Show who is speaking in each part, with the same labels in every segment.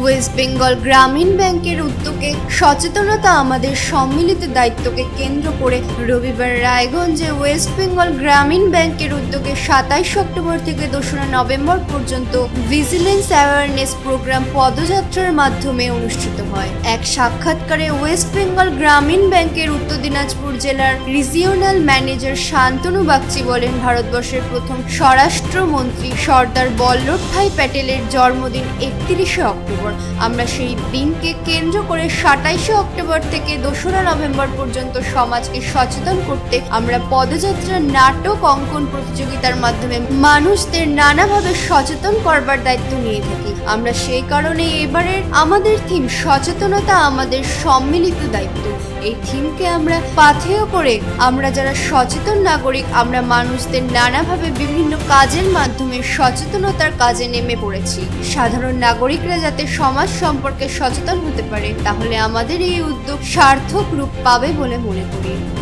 Speaker 1: West Bengal গ্রামীণ ব্যাংকের উদ্যোগে সচেতনতা আমাদের সম্মিলিত দায়িত্বকে কেন্দ্র করে রবিবার রায়গঞ্জে ওয়েস্ট বেঙ্গল গ্রামীণ ব্যাংকের উদ্যোগে সাতাইশ অক্টোবর থেকে দোসরা নভেম্বর পর্যন্ত ভিজিলেন্স অ্যাওয়ারনেস প্রোগ্রাম পদযাত্রার মাধ্যমে অনুষ্ঠিত হয়। এক সাক্ষাৎকারে ওয়েস্ট বেঙ্গল গ্রামীণ ব্যাংকের উত্তর দিনাজপুর জেলার রিজিওনাল ম্যানেজার শান্তনু বাগচি বলেন, ভারতবর্ষের প্রথম স্বরাষ্ট্রমন্ত্রী সর্দার বল্লভভাই প্যাটেলের জন্মদিন একত্রিশে অক্টোবর। আমরা সেই দিনকে কেন্দ্র করে সাতাইশে অক্টোবর থেকে দোসরা নভেম্বর পর্যন্ত সমাজকে সচেতন করতে আমরা পদযাত্রা নাটক অঙ্কন প্রতিযোগিতার মাধ্যমে মানুষদের নানাভাবে সচেতন করবার দায়িত্ব নিয়ে থাকি। আমরা সেই কারণে এবারের আমাদের থিম সচেতনতা আমাদের সম্মিলিত দায়িত্ব। এই থিমকে আমরা পাথেয় করে আমরা যারা সচেতন নাগরিক, আমরা মানুষদের নানাভাবে বিভিন্ন কাজের মাধ্যমে সচেতনতার কাজে নেমে পড়েছি। সাধারণ নাগরিকরা যাতে সমাজ সম্পর্কে সচেতন হতে পারে, তাহলে আমাদের এই উদ্যোগ সার্থক রূপ পাবে বলে মনে করি।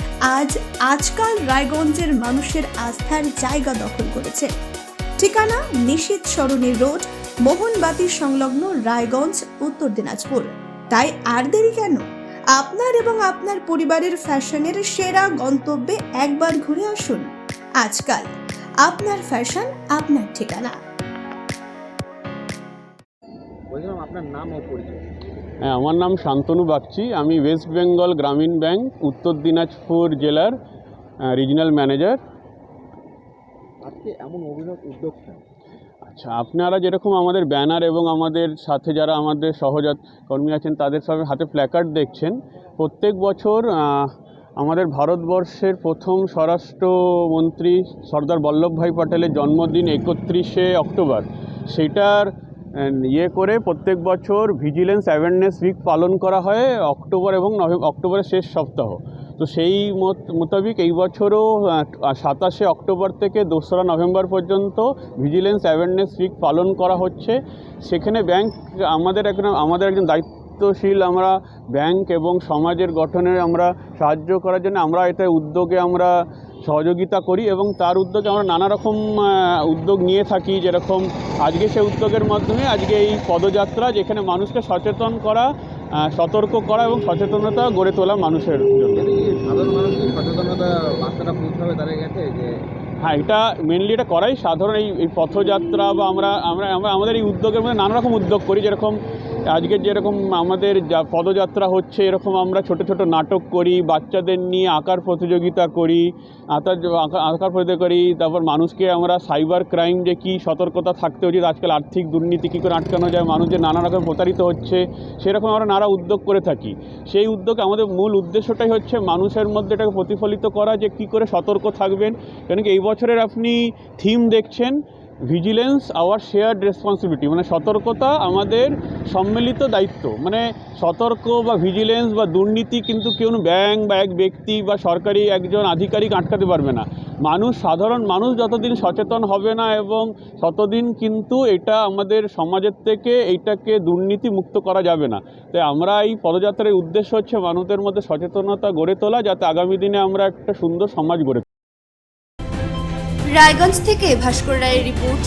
Speaker 2: আজ আজকাল রায়গঞ্জের মানুষের আস্থার জায়গা দখল করেছে। ঠিকানা নিশীত সরণি রোড, মোহনবাতি সংলগ্ন রায়গঞ্জ, উত্তর দিনাজপুর। তাই আর দেরি কেন? আপনার এবং আপনার পরিবারের ফ্যাশনের সেরা গন্তব্যে একবার ঘুরে আসুন। আজকাল আপনার ফ্যাশন, আপনার ঠিকানা।
Speaker 3: বলছিলাম আপনার নাম ও পরিচয়।
Speaker 4: হ্যাঁ আমার নাম শান্তনু বাগচি। আমি ওয়েস্ট বেঙ্গল গ্রামীণ ব্যাংক উত্তর দিনাজপুর জেলার রিজনাল ম্যানেজার
Speaker 3: আজকে এমন অভিনব উদ্যোগ
Speaker 4: আচ্ছা আপনারা যেরকম আমাদের ব্যানার এবং আমাদের সাথে যারা আমাদের সহজাত কর্মী আছেন তাদের সব হাতে প্ল্যাকার্ড দেখছেন। প্রত্যেক বছর আমাদের ভারতবর্ষের প্রথম স্বরাষ্ট্রমন্ত্রী সর্দার বল্লভভাই পটেলের জন্মদিন একত্রিশে অক্টোবর। সেটার ইয়ে করে প্রত্যেক বছর ভিজিলেন্স অ্যাওয়ারনেস উইক পালন করা হয় অক্টোবর এবং নভেম্বর অক্টোবরের শেষ সপ্তাহ। তো সেই মত, মোতাবিক এই বছরও সাতাশে অক্টোবর থেকে দোসরা নভেম্বর পর্যন্ত ভিজিলেন্স অ্যাওয়ারনেস উইক পালন করা হচ্ছে। সেখানে ব্যাংক আমাদের একজন আমাদের একজন দায়িত্বশীল আমরা ব্যাংক এবং সমাজের গঠনে আমরা সাহায্য করার জন্য আমরা এটা উদ্যোগে আমরা সহযোগিতা করি এবং তার উদ্যোগে আমরা নানা রকম উদ্যোগ নিয়ে থাকি। যেরকম আজকে সেই উদ্যোগের মাধ্যমে আজকে এই পদযাত্রা যেখানে মানুষকে সচেতন করা সতর্ক করা এবং সচেতনতা গড়ে তোলা মানুষের জন্য।
Speaker 3: সচেতনতা বার্তাটা তাদের কাছে যে
Speaker 4: হ্যাঁ এটা মেনলি এটা করাই। সাধারণ এই এই পথযাত্রা বা আমরা আমরা আমরা আমাদের এই উদ্যোগের মধ্যে নানা রকম উদ্যোগ করি। যেরকম আজকে যেরকম আমাদের যা পদযাত্রা হচ্ছে, এরকম আমরা ছোট ছোট নাটক করি, বাচ্চাদের নিয়ে আঁকার প্রতিযোগিতা করি, আঁকার আঁকা- আঁকার প্রতিযোগিতা করি, তারপর মানুষকে আমরা সাইবার ক্রাইম যে কী সতর্কতা থাকতে উচিত আজকাল আর্থিক দুর্নীতি কী করে আটকানো যায় মানুষ যে নানা রকম প্রতারিত হচ্ছে, সেরকম আমরা নানা উদ্যোগ করে থাকি। সেই উদ্যোগ আমাদের মূল উদ্দেশ্যটাই হচ্ছে মানুষের মধ্যে এটাকে প্রতিফলিত করা যে কী করে সতর্ক থাকবেন। কেন কি এই বছরের আপনি থিম দেখছেন ভিজিলেন্স আওয়ার শেয়ার্ড রেসপন্সিবিলিটি মানে সতর্কতা আমাদের সম্মিলিত দায়িত্ব। মানে সতর্ক বা ভিজিলেন্স বা দুর্নীতি কিন্তু কেউ ব্যাংক বা এক ব্যক্তি বা সরকারি একজন আধিকারিক আটকাতে পারবে না। মানুষ, সাধারণ মানুষ যতদিন সচেতন হবে না এবং ততদিন কিন্তু এটা আমাদের সমাজের থেকে এইটাকে দুর্নীতি মুক্ত করা যাবে না। তাই আমরা এই পদযাত্রার উদ্দেশ্য হচ্ছে মানুষের মধ্যে সচেতনতা গড়ে তোলা, যাতে আগামী দিনে আমরা একটা সুন্দর সমাজ গড়ে
Speaker 1: রায়গঞ্জ থেকে ভাস্কর রায়ের রিপোর্ট